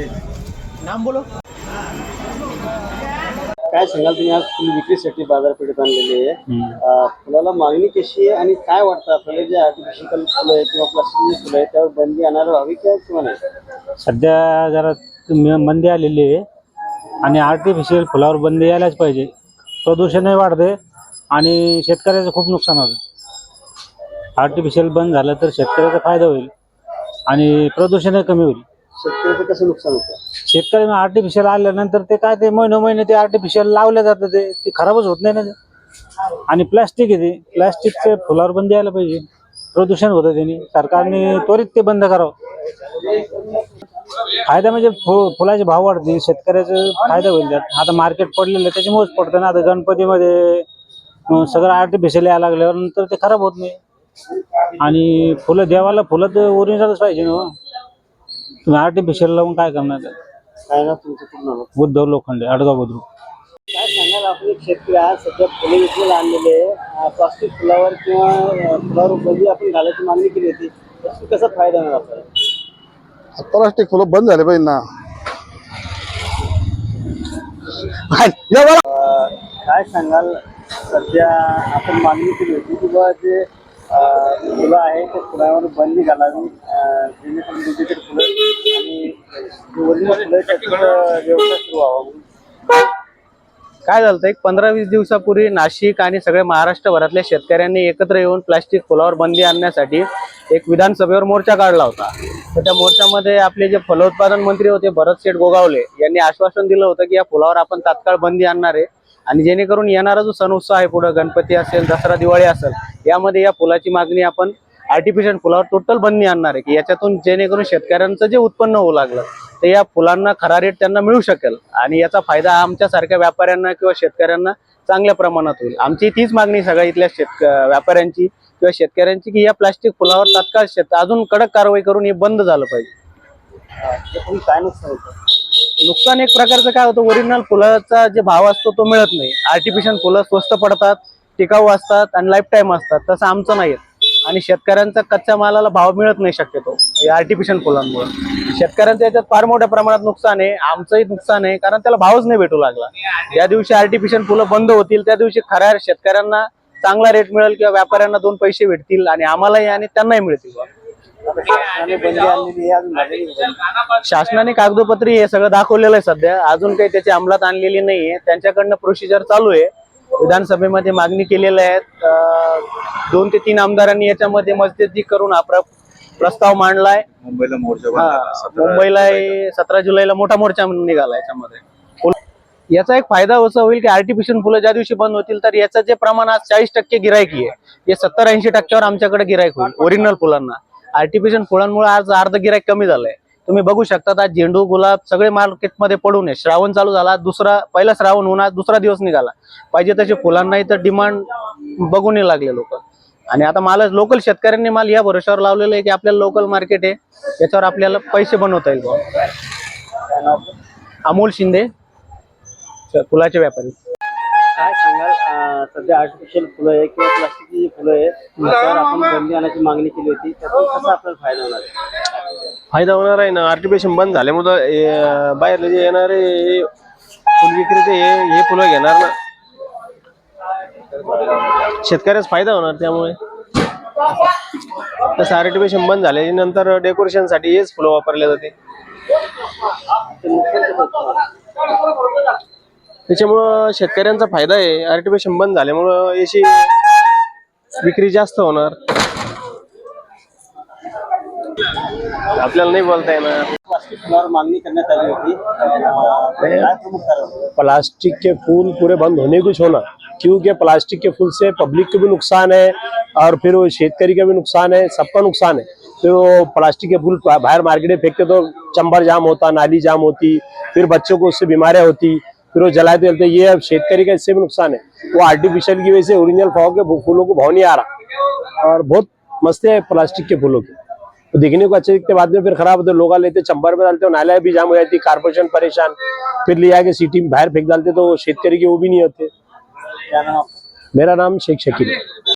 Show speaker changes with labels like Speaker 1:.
Speaker 1: नाम बोलो.
Speaker 2: काय सांगाल तुम्ही? आज फुल विक्रीसाठी बाजारपेठेत आणलेली आहे. फुलाला मागणी कशी आहे आणि काय वाटतं? आपल्याला जे आर्टिफिशियल फुलं आहे किंवा प्लास्टिकची फुलं आहे त्यावर बंदी आणायला हवी काय किंवा नाही?
Speaker 3: सध्या जरा मंदी आलेली आहे आणि आर्टिफिशियल फुलावर बंदी यायलाच पाहिजे. प्रदूषणही वाढते आणि शेतकऱ्याचं खूप नुकसान होतं. आर्टिफिशियल बंद झालं तर शेतकऱ्याचा फायदा होईल आणि प्रदूषणही कमी होईल.
Speaker 2: शेतकऱ्याचं कसं नुकसान होतं?
Speaker 3: शेतकरी आर्टिफिशियल आल्यानंतर ते काय ते महिने महिने ते आर्टिफिशियल लावलं जातं ते. ते खराबच होत नाही ना ते. आणि प्लास्टिक आहे ते. प्लास्टिकचे फुलावर बंदी यायला पाहिजे. प्रदूषण होतं त्यांनी. सरकारने त्वरित ते बंद करावं. फायदा म्हणजे फु फुलाचे भाव वाढतील. शेतकऱ्याचे फायदा होईल त्यात. आता मार्केट पडलेलं आहे त्याच्यामुळेच पडतं ना. आता गणपतीमध्ये अं, सगळं आर्टिफिशियल यायला लागल्यावर नंतर ते खराब होत नाही. आणि फुलं देवाला फुलं तर ओरिजिनलच पाहिजे ना हो. तुम्ही आर्टिफिशियल लावून काय करणार?
Speaker 2: काय ना तुमचं पूर्ण नाव?
Speaker 3: उद्धव लोखंडे अडगाव बुद्रुक.
Speaker 2: काय सांगाल आपण एक शेतकरी? आज सध्या फुले विक्रीला आणलेले आहे. प्लास्टिक फुलावर किंवा अं, फुलावर बंदी आपण घालायची मागणी केली होती. त्याचा कसा फायदा मिळाला आपल्याला?
Speaker 4: प्लास्टिक फुलं बंद झाले पाहिजे ना.
Speaker 2: काय सांगाल? सध्या आपण मागणी केली होती की जे अं, फुलं आहे त्या फुलावर बंदी घालावी. अं, जेणेकरून डिजिटल फुलं आणि ओरिजिनल फुलं आहे त्याचा व्यवसाय सुरू व्हावा म्हणून.
Speaker 1: काय झालं एक पंधरा वीस दिवसापूर्वी नाशिक आणि सगळ्या महाराष्ट्रभरातल्या शेतकऱ्यांनी एकत्र येऊन प्लास्टिक फुलावर बंदी आणण्यासाठी एक विधानसभेवर मोर्चा काढला होता. तर त्या मोर्चामध्ये आपले जे फलोत्पादन मंत्री होते भरत शेठ गोगावले यांनी आश्वासन दिलं होतं की या फुलावर आपण तात्काळ बंदी आणणार आहे. आणि जेणेकरून येणारा जो सण उत्सव आहे पुढे गणपती असेल दसरा दिवाळी असेल यामध्ये या फुलाची मागणी आपण आर्टिफिशियल फुलावर टोटल बंदी आणणार आहे की याच्यातून जेणेकरून शेतकऱ्यांचं जे उत्पन्न होऊ लागलं तर या फुलांना खरा रेट त्यांना मिळू शकेल. आणि याचा फायदा आमच्यासारख्या व्यापाऱ्यांना किंवा शेतकऱ्यांना चांगल्या प्रमाणात होईल. आमची तीच मागणी सगळ्या इथल्या शेतक व्यापाऱ्यांची किंवा शेतकऱ्यांची की या प्लास्टिक फुलावर तात्काळ शेत अजून कडक कारवाई करून हे बंद झालं पाहिजे.
Speaker 2: काय नुकसान होतं
Speaker 1: नुकसान एक प्रकारचं काय होतं ओरिजिनल फुलाचा जे भाव असतो तो मिळत नाही. आर्टिफिशियल फुलं स्वस्त पडतात टिकाऊ असतात आणि लाईफ टाईम असतात तसं आमचं नाही आणि शेतकऱ्यांचा कच्च्या मालाला भाव मिळत नाही शक्यतो या आर्टिफिशियल फुलांमुळे. शेतकऱ्यांचं याच्यात फार मोठ्या प्रमाणात नुकसान आहे आमचंही नुकसान आहे कारण त्याला भावच नाही भेटू लागला. ज्या दिवशी आर्टिफिशियल फुलं बंद होतील त्या दिवशी खऱ्या शेतकऱ्यांना चांगला रेट मिळेल किंवा व्यापाऱ्यांना दोन पैसे भेटतील आणि आम्हालाही आणि त्यांनाही मिळतील.
Speaker 2: शासनाने
Speaker 1: कागदोपत्री हे सगळं दाखवलेलं आहे सध्या. अजून काही त्याची अंमलात आणलेली नाहीये. त्यांच्याकडनं प्रोसिजर चालू आहे. विधानसभेमध्ये मागणी केलेल्या आहेत. दोन ते तीन आमदारांनी याच्यामध्ये मस्जिदी करून हा प्र- प्रस्ताव मांडलाय.
Speaker 5: मुंबईला मोर्चा
Speaker 1: हा, मुंबईला सतरा जुलैला मोठा मोर्चा निघाला याच्यामध्ये. याचा एक फायदा असा होईल की आर्टिफिशियल फुलं ज्या दिवशी बंद होतील तर याचं जे प्रमाण आज चाळीस टक्के गिरायकी आहे. ते सत्तर ऐंशी टक्क्यावर आमच्याकडे गिरायक होईल ओरिजिनल फुलांना. आर्टिफिशियल फुलांमुळे आज अर्ध गिरायक कमी झालंय. तुम्ही बघू शकता आज झेंडू गुलाब सगळे मार्केटमध्ये पडू नये श्रावण चालू झाला दुसरा पहिला श्रावण होऊन आज दुसरा दिवस निघाला. पाहिजे तसे फुलांनाही तर डिमांड बघू नाही लागले लोक. आणि आता मला लोकल शेतकऱ्यांनी माल या भरोशावर लावलेलं आहे की आपल्याला लोकल मार्केट आहे. याच्यावर आपल्याला पैसे बनवता येईल. अमोल शिंदे फुलाचे व्यापारी.
Speaker 2: काय सांगाल? सध्या आर्टिफिशियल फुलं आहे किंवा प्लास्टिकची जी फुलं आहे त्यावर आपण बंदी आणण्याची मागणी केली होती. त्यातून कसा आपल्याला फायदा होणार आहे?
Speaker 6: फायदा होणार आहे ना. आर्टिफिशियल बंद झाल्यामुळं हे, बाहेरले जे येणारे हे फुल विक्रेते हे हे फुलं घेणार ना. शेतकऱ्यास फायदा होणार त्यामुळे. तसं आर्टिफिशियल बंद झाल्यानंतर डेकोरेशनसाठी हेच फुलं वापरले जाते. त्याच्यामुळं शेतकऱ्यांचा फायदा आहे. आर्टिफिशियल बंद झाल्यामुळं याची विक्री जास्त होणार. आपल्याला नाही बोलता येणार.
Speaker 2: प्लास्टिक
Speaker 7: के फूल पूरे बंद होने कुछ होना क्योंकि प्लास्टिक के फूल से पब्लिक को भी नुकसान है और फिर वो शेतकरी का भी नुकसान है, सबका नुकसान है। फिर वो प्लास्टिक के फूल बाहर मार्केट में फेंकते तो चंबर जाम होता, नाली जाम होती, फिर बच्चों को उससे बीमारियाँ होती, फिर वो जलाते जलते, ये अब शेतकरी का इससे भी नुकसान है। वो आर्टिफिशियल की वजह से ओरिजिनल फाव के फूलों को भाव नहीं आ रहा। और बहुत मस्त है प्लास्टिक के फूलों के। तो दिखने को अच्छे दिखते, बाद में फिर खराब होते, लोग लेते, चंबर में डालते नालियाँ भी जाम हो जाती कारपोरेशन परेशान। फिर ले आके सिटी में बाहर फेंक डालते तो शेतकारी के वो भी नहीं होते? मेरा नाम शेख शकील है